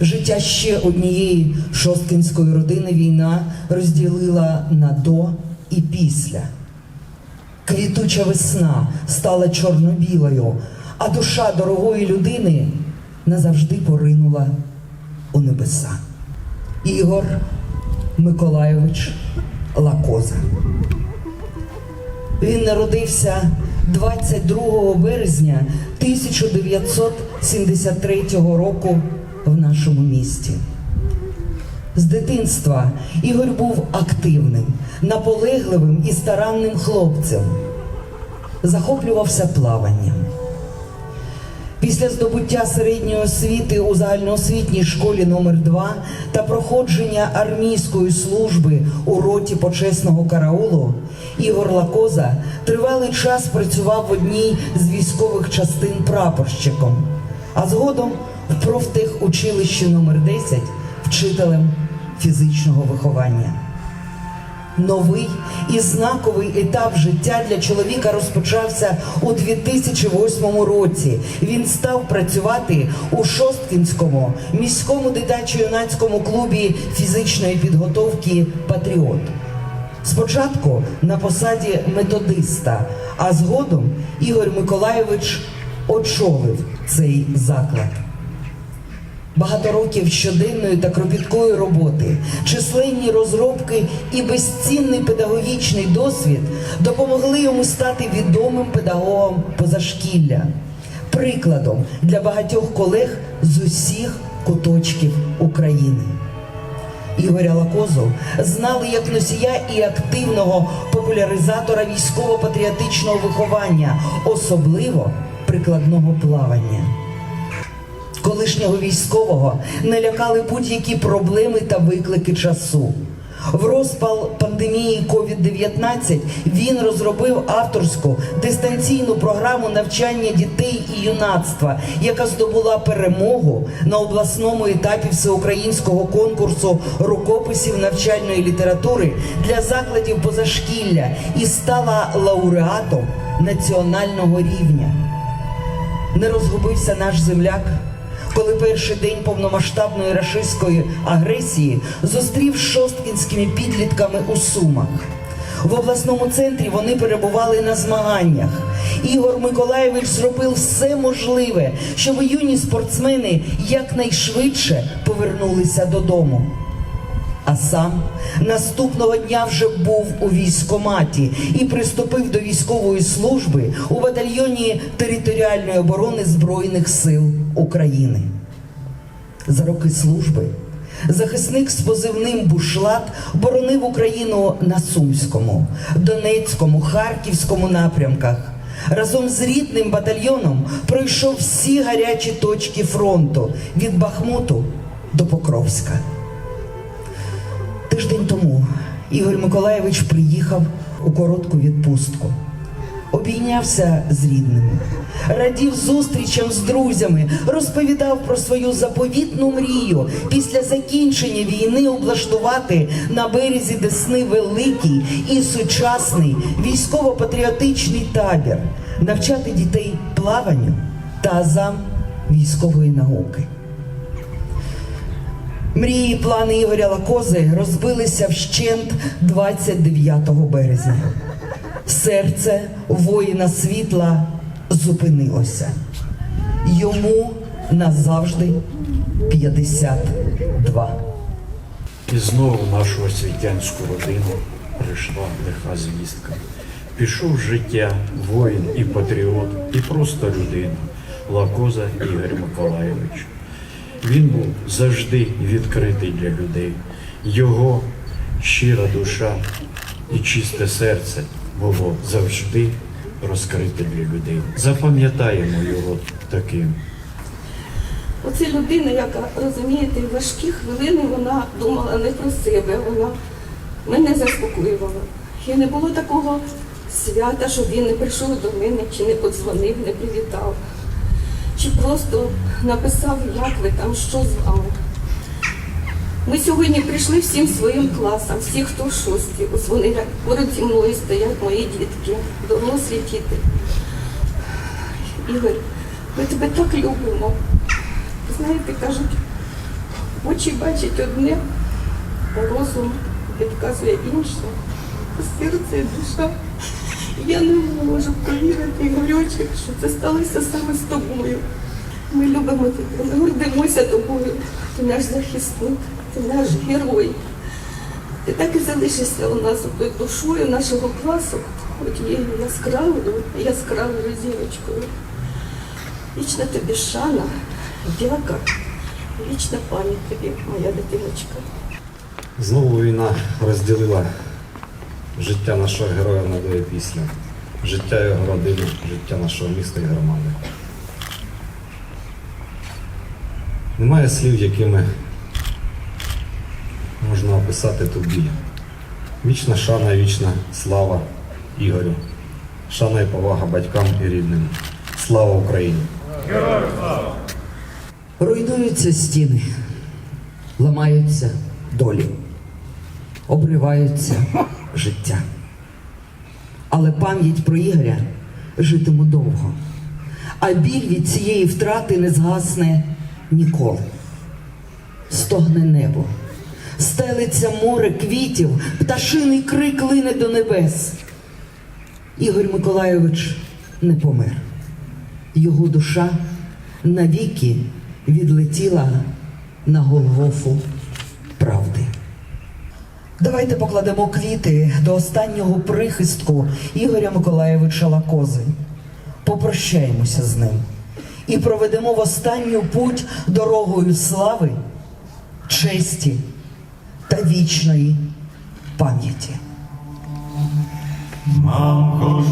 Життя ще однієї шосткинської родини війна розділила на до і після. Квітуча весна стала чорно-білою, а душа дорогої людини назавжди поринула у небеса. Ігор Миколайович Лакоза. Він народився 22 березня 1973 року в нашому місті. З дитинства Ігор був активним, наполегливим і старанним хлопцем. Захоплювався плаванням. Після здобуття середньої освіти у загальноосвітній школі номер 2 та проходження армійської служби у роті почесного караулу Ігор Лакоза тривалий час працював в одній з військових частин прапорщиком, а згодом в профтехучилищі номер 10 вчителем фізичного виховання. Новий і знаковий етап життя для чоловіка розпочався у 2008 році. Він став працювати у Шосткінському міському дитячо-юнацькому клубі фізичної підготовки Патріот. Спочатку на посаді методиста, а згодом Ігор Миколайович очолив цей заклад. Багато років щоденної та кропіткої роботи, численні розробки і безцінний педагогічний досвід допомогли йому стати відомим педагогом позашкілля, прикладом для багатьох колег з усіх куточків України. Ігоря Лакозу знали як носія і активного популяризатора військово-патріотичного виховання, особливо прикладного плавання колишнього військового не лякали будь-які проблеми та виклики часу. В розпал пандемії COVID-19 він розробив авторську дистанційну програму навчання дітей і юнацтва, яка здобула перемогу на обласному етапі всеукраїнського конкурсу рукописів навчальної літератури для закладів позашкілля і стала лауреатом національного рівня. Не розгубився наш земляк, коли перший день повномасштабної рашистської агресії зустрів шосткінськими підлітками у Сумах. В обласному центрі вони перебували на змаганнях. Ігор Миколаєвич зробив все можливе, щоб юні спортсмени якнайшвидше повернулися додому. А сам наступного дня вже був у військкоматі і приступив до військової служби у батальйоні територіальної оборони Збройних сил України. За роки служби захисник з позивним Бушлат боронив Україну на Сумському, Донецькому, Харківському напрямках. Разом з рідним батальйоном пройшов всі гарячі точки фронту від Бахмуту до Покровська. Тиждень тому Ігор Миколаєвич приїхав у коротку відпустку. Обійнявся з рідними, радів зустрічам з друзями, розповідав про свою заповітну мрію після закінчення війни облаштувати на березі Десни великий і сучасний військово-патріотичний табір, навчати дітей плаванню та азам військової науки. Мрії плани Ігоря Лакози розбилися вщент 29 березня. Серце воїна світла зупинилося. Йому назавжди 52. І знову в нашу освітянську родину прийшла лиха звістка. Пішов життя воїн і патріот, і просто людина Лакоза Ігор Миколайович. Він був завжди відкритий для людей. Його щира душа і чисте серце було завжди розкрите для людей. Запам'ятаємо його таким. Оце людина, яка розумієте, в важкі хвилини вона думала не про себе, вона мене заспокоювала. І не було такого свята, щоб він не прийшов до мене, чи не подзвонив, не привітав, чи просто написав, як ви там, що з вами. Ми сьогодні прийшли всім своїм класам, всі, хто в шості. Ось вони поряд зі мною стоять мої дітки, дорослі діти. Ігор, ми тебе так любимо. Знаєте, кажуть, Очі бачать одне, розум підказує інше. Серце душа. Я не можу повірити, Ігорючик, що це сталося саме з тобою. Ми любимо тебе, ми гордимося тобою. Ти наш захисник, ти наш герой. Ти так і залишишся у нас душою нашого класу, однією яскравою, яскравою зірочкою. Вічна тобі шана, дяка, вічна пам'ять тобі, моя дитиночка. Знову війна розділила життя нашого героя на до і після, життя його родини, життя нашого міста і громади. Немає слів, якими можна описати ту. Вічна шана і вічна слава Ігорю. Шана і повага батькам і рідним. Слава Україні! Руйнуються стіни, ламаються долі, обриваються життя. Але пам'ять про Ігоря житиме довго, а біль від цієї втрати не згасне ніколи. Стогне небо, стелиться море квітів, пташиний крик лине до небес. Ігор Миколайович не помер його душа навіки відлетіла на Голгофу правди. Давайте покладемо квіти до останнього прихистку Ігоря Миколаєвича Лакози. Попрощаємося з ним і проведемо в останню путь дорогою слави, честі та вічної пам'яті. Мамко